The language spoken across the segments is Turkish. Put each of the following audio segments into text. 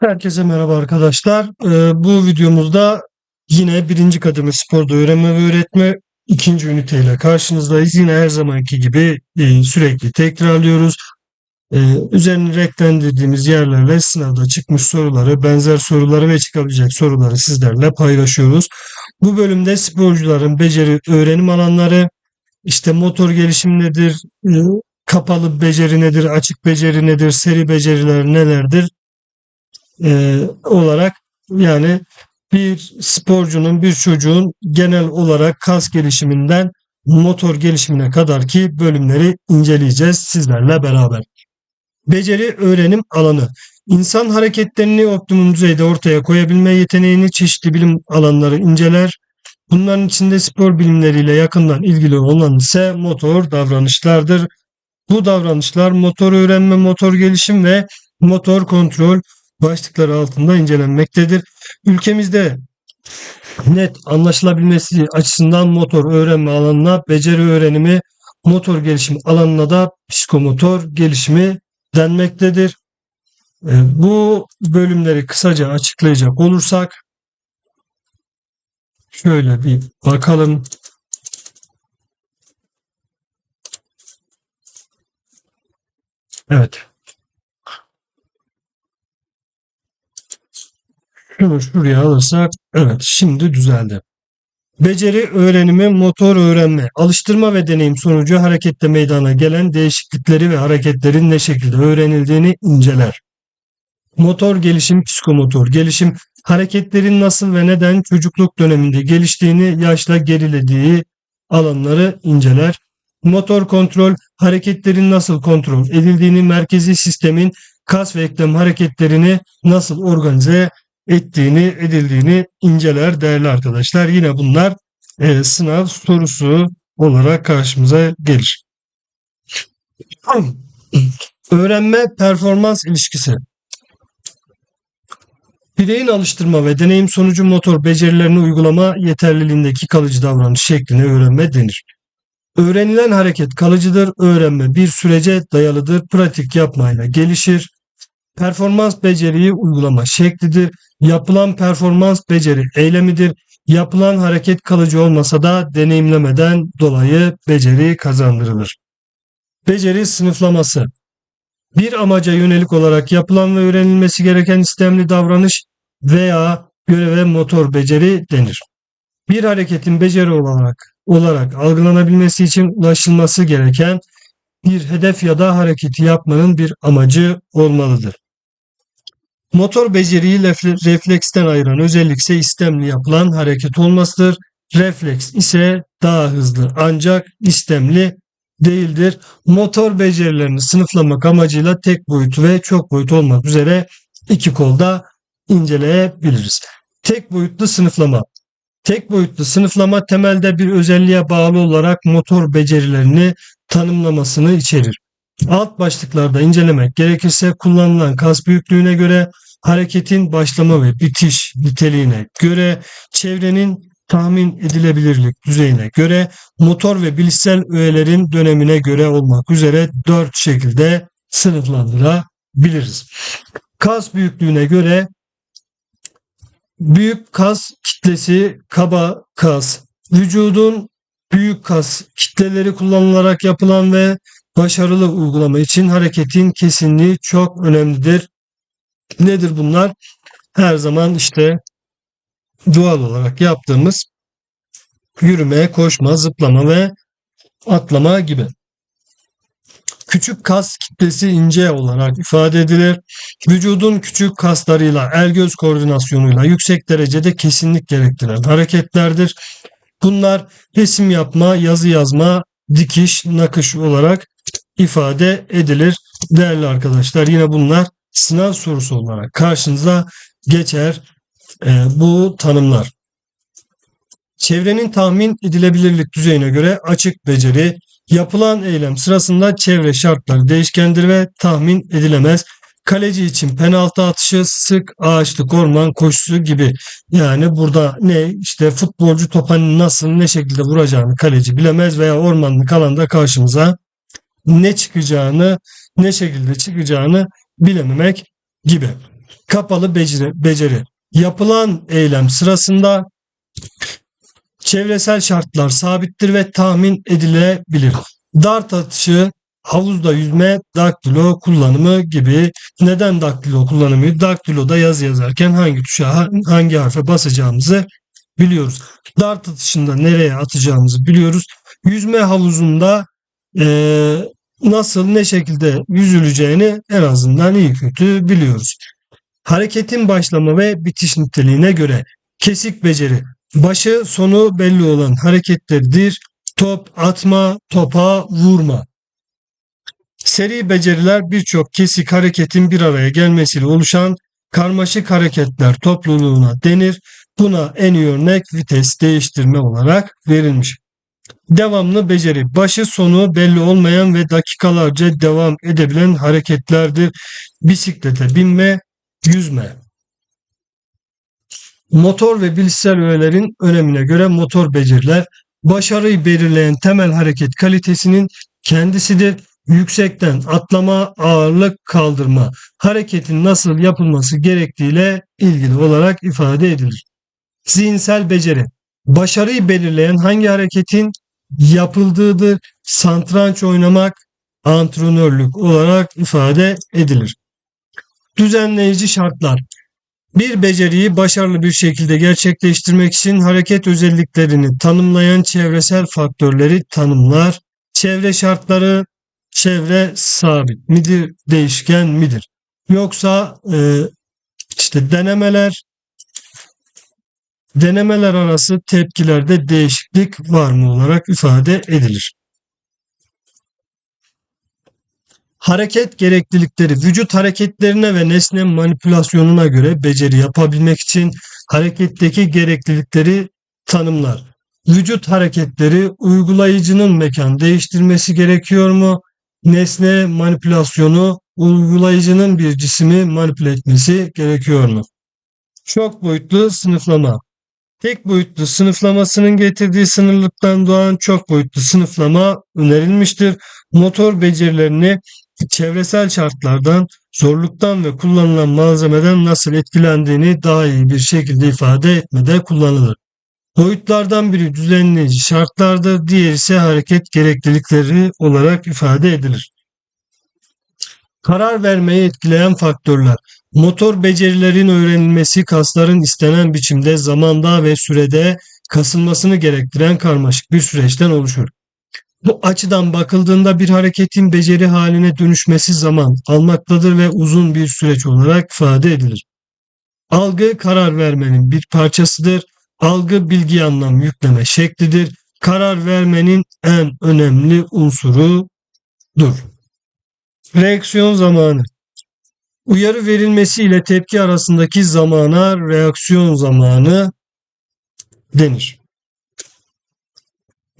Herkese merhaba arkadaşlar. Ee, bu videomuzda yine birinci kademe sporda öğrenme ve öğretme ikinci üniteyle karşınızdayız. Yine her zamanki gibi e, sürekli tekrarlıyoruz. Ee, üzerine renklendirdiğimiz yerlerle sınavda çıkmış soruları, benzer soruları ve çıkabilecek soruları sizlerle paylaşıyoruz. Bu bölümde sporcuların beceri öğrenim alanları, işte motor gelişim nedir, e, kapalı beceri nedir, açık beceri nedir, seri beceriler nelerdir e, olarak yani bir sporcunun, bir çocuğun genel olarak kas gelişiminden motor gelişimine kadar ki bölümleri inceleyeceğiz sizlerle beraber. Beceri öğrenim alanı. İnsan hareketlerini optimum düzeyde ortaya koyabilme yeteneğini çeşitli bilim alanları inceler. Bunların içinde spor bilimleriyle yakından ilgili olan ise motor davranışlardır. Bu davranışlar motor öğrenme, motor gelişim ve motor kontrol başlıkları altında incelenmektedir. Ülkemizde net anlaşılabilmesi açısından motor öğrenme alanına beceri öğrenimi, motor gelişim alanına da psikomotor gelişimi denmektedir. E, Bu bölümleri kısaca açıklayacak olursak şöyle bir bakalım. Evet. Şunu şuraya alırsak evet şimdi düzeldi. Beceri öğrenimi, motor öğrenme, alıştırma ve deneyim sonucu harekette meydana gelen değişiklikleri ve hareketlerin ne şekilde öğrenildiğini inceler. Motor gelişim, psikomotor gelişim, hareketlerin nasıl ve neden çocukluk döneminde geliştiğini, yaşla gerilediği alanları inceler. Motor kontrol, hareketlerin nasıl kontrol edildiğini, merkezi sistemin kas ve eklem hareketlerini nasıl organize ettiğini, edildiğini inceler değerli arkadaşlar. Yine bunlar e, sınav sorusu olarak karşımıza gelir. Öğrenme performans ilişkisi. Bireyin alıştırma ve deneyim sonucu motor becerilerini uygulama yeterliliğindeki kalıcı davranış şekline öğrenme denir. Öğrenilen hareket kalıcıdır, öğrenme bir sürece dayalıdır, pratik yapmayla gelişir. Performans beceriyi uygulama şeklidir. Yapılan performans beceri eylemidir. Yapılan hareket kalıcı olmasa da deneyimlemeden dolayı beceri kazandırılır. Beceri sınıflaması bir amaca yönelik olarak yapılan ve öğrenilmesi gereken istemli davranış veya göreve motor beceri denir. Bir hareketin beceri olarak olarak algılanabilmesi için ulaşılması gereken bir hedef ya da hareketi yapmanın bir amacı olmalıdır. Motor beceriyi refleksten ayıran özellik ise istemli yapılan hareket olmasıdır. Refleks ise daha hızlı ancak istemli değildir. Motor becerilerini sınıflamak amacıyla tek boyutu ve çok boyut olmak üzere iki kolda inceleyebiliriz. Tek boyutlu sınıflama. Tek boyutlu sınıflama temelde bir özelliğe bağlı olarak motor becerilerini tanımlamasını içerir. Alt başlıklarda incelemek gerekirse kullanılan kas büyüklüğüne göre, hareketin başlama ve bitiş niteliğine göre, çevrenin tahmin edilebilirlik düzeyine göre, motor ve bilişsel öğelerin dönemine göre olmak üzere dört şekilde sınıflandırabiliriz. Kas büyüklüğüne göre büyük kas kitlesi kaba kas, vücudun büyük kas kitleleri kullanılarak yapılan ve başarılı uygulama için hareketin kesinliği çok önemlidir. Nedir bunlar? Her zaman işte doğal olarak yaptığımız yürüme, koşma, zıplama ve atlama gibi. Küçük kas kitlesi ince olarak ifade edilir. Vücudun küçük kaslarıyla, el göz koordinasyonuyla yüksek derecede kesinlik gerektiren hareketlerdir. Bunlar resim yapma, yazı yazma, dikiş, nakış olarak ifade edilir. Değerli arkadaşlar yine bunlar sınav sorusu olarak karşınıza geçer e, bu tanımlar. Çevrenin tahmin edilebilirlik düzeyine göre açık beceri, yapılan eylem sırasında çevre şartları değişkendir ve tahmin edilemez. Kaleci için penaltı atışı, sık ağaçlık orman koşusu gibi. Yani burada ne işte futbolcu topa nasıl ne şekilde vuracağını kaleci bilemez veya ormanlık alanda karşımıza ne çıkacağını ne şekilde çıkacağını bilememek gibi. Kapalı beceri, beceri. Yapılan eylem sırasında çevresel şartlar sabittir ve tahmin edilebilir. Dart atışı, havuzda yüzme, daktilo kullanımı gibi. Neden daktilo kullanımı? Daktiloda yazı yazarken hangi tuşa, hangi harfe basacağımızı biliyoruz. Dart atışında nereye atacağımızı biliyoruz. Yüzme havuzunda eee, nasıl ne şekilde yüzüleceğini en azından iyi kötü biliyoruz. Hareketin başlama ve bitiş niteliğine göre kesik beceri başı sonu belli olan hareketlerdir. Top atma, topa vurma. Seri beceriler birçok kesik hareketin bir araya gelmesiyle oluşan karmaşık hareketler topluluğuna denir. Buna en iyi örnek vites değiştirme olarak verilmiş. Devamlı beceri başı sonu belli olmayan ve dakikalarca devam edebilen hareketlerdir. Bisiklete binme, yüzme. Motor ve bilişsel öğelerin önemine göre motor beceriler başarıyı belirleyen temel hareket kalitesinin kendisidir. Yüksekten atlama, ağırlık kaldırma, hareketin nasıl yapılması gerektiğiyle ilgili olarak ifade edilir. Zihinsel beceri başarıyı belirleyen hangi hareketin yapıldığıdır. Santranç oynamak, antrenörlük olarak ifade edilir. Düzenleyici şartlar bir beceriyi başarılı bir şekilde gerçekleştirmek için hareket özelliklerini tanımlayan çevresel faktörleri tanımlar. Çevre şartları çevre sabit midir, değişken midir? Yoksa e, işte denemeler denemeler arası tepkilerde değişiklik var mı olarak ifade edilir. Hareket gereklilikleri vücut hareketlerine ve nesne manipülasyonuna göre beceri yapabilmek için hareketteki gereklilikleri tanımlar. Vücut hareketleri uygulayıcının mekan değiştirmesi gerekiyor mu? Nesne manipülasyonu uygulayıcının bir cismi manipüle etmesi gerekiyor mu? Çok boyutlu sınıflama. Tek boyutlu sınıflamasının getirdiği sınırlıktan doğan çok boyutlu sınıflama önerilmiştir. Motor becerilerini çevresel şartlardan, zorluktan ve kullanılan malzemeden nasıl etkilendiğini daha iyi bir şekilde ifade etmede kullanılır. Boyutlardan biri düzenleyici şartlardır, diğeri ise hareket gereklilikleri olarak ifade edilir. Karar vermeyi etkileyen faktörler. Motor becerilerin öğrenilmesi kasların istenen biçimde zamanda ve sürede kasılmasını gerektiren karmaşık bir süreçten oluşur. Bu açıdan bakıldığında bir hareketin beceri haline dönüşmesi zaman almaktadır ve uzun bir süreç olarak ifade edilir. Algı karar vermenin bir parçasıdır. Algı bilgi anlam yükleme şeklidir. Karar vermenin en önemli unsurudur. Reaksiyon zamanı Uyarı verilmesi ile tepki arasındaki zamana reaksiyon zamanı denir.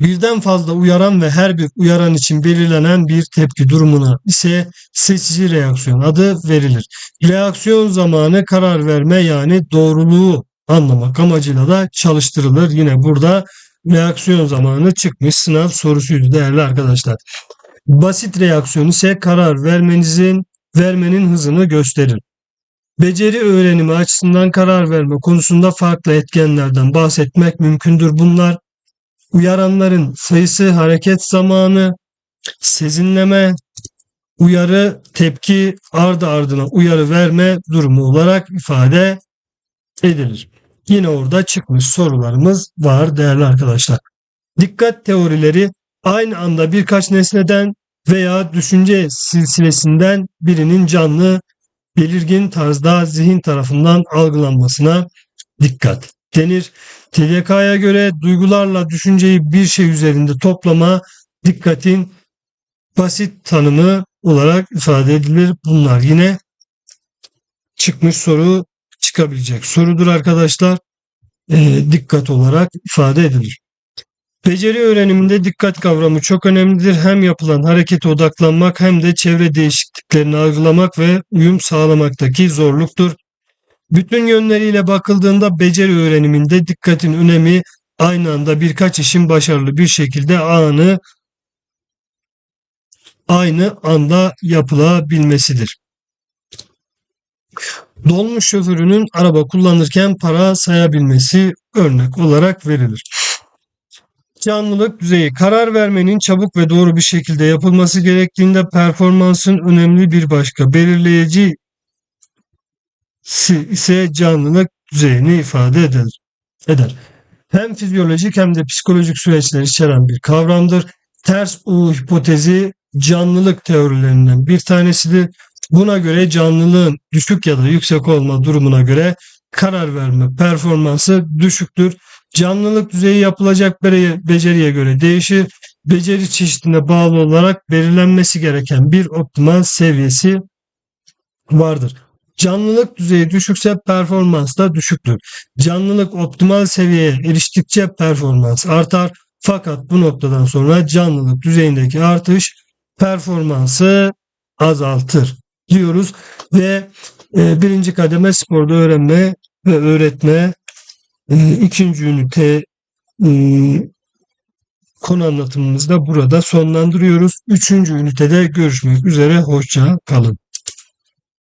Birden fazla uyaran ve her bir uyaran için belirlenen bir tepki durumuna ise seçici reaksiyon adı verilir. Reaksiyon zamanı karar verme yani doğruluğu anlamak amacıyla da çalıştırılır. Yine burada reaksiyon zamanı çıkmış sınav sorusuydu değerli arkadaşlar. Basit reaksiyon ise karar vermenizin vermenin hızını gösterir. Beceri öğrenimi açısından karar verme konusunda farklı etkenlerden bahsetmek mümkündür. Bunlar uyaranların sayısı, hareket zamanı, sezinleme, uyarı, tepki, ardı ardına uyarı verme durumu olarak ifade edilir. Yine orada çıkmış sorularımız var değerli arkadaşlar. Dikkat teorileri aynı anda birkaç nesneden veya düşünce silsilesinden birinin canlı, belirgin tarzda zihin tarafından algılanmasına dikkat denir. TDK'ya göre duygularla düşünceyi bir şey üzerinde toplama dikkatin basit tanımı olarak ifade edilir. Bunlar yine çıkmış soru çıkabilecek sorudur arkadaşlar. E, dikkat olarak ifade edilir. Beceri öğreniminde dikkat kavramı çok önemlidir. Hem yapılan harekete odaklanmak hem de çevre değişikliklerini algılamak ve uyum sağlamaktaki zorluktur. Bütün yönleriyle bakıldığında beceri öğreniminde dikkatin önemi aynı anda birkaç işin başarılı bir şekilde anı aynı anda yapılabilmesidir. Dolmuş şoförünün araba kullanırken para sayabilmesi örnek olarak verilir. Canlılık düzeyi karar vermenin çabuk ve doğru bir şekilde yapılması gerektiğinde performansın önemli bir başka belirleyici ise canlılık düzeyini ifade eder. eder. Hem fizyolojik hem de psikolojik süreçler içeren bir kavramdır. Ters U hipotezi canlılık teorilerinden bir tanesidir. Buna göre canlılığın düşük ya da yüksek olma durumuna göre karar verme performansı düşüktür. Canlılık düzeyi yapılacak beceriye göre değişir. Beceri çeşidine bağlı olarak belirlenmesi gereken bir optimal seviyesi vardır. Canlılık düzeyi düşükse performans da düşüktür. Canlılık optimal seviyeye eriştikçe performans artar. Fakat bu noktadan sonra canlılık düzeyindeki artış performansı azaltır diyoruz ve e, birinci kademe sporda öğrenme ve öğretme e, ikinci ünite e, konu anlatımımızı da burada sonlandırıyoruz. Üçüncü ünitede görüşmek üzere. Hoşça kalın.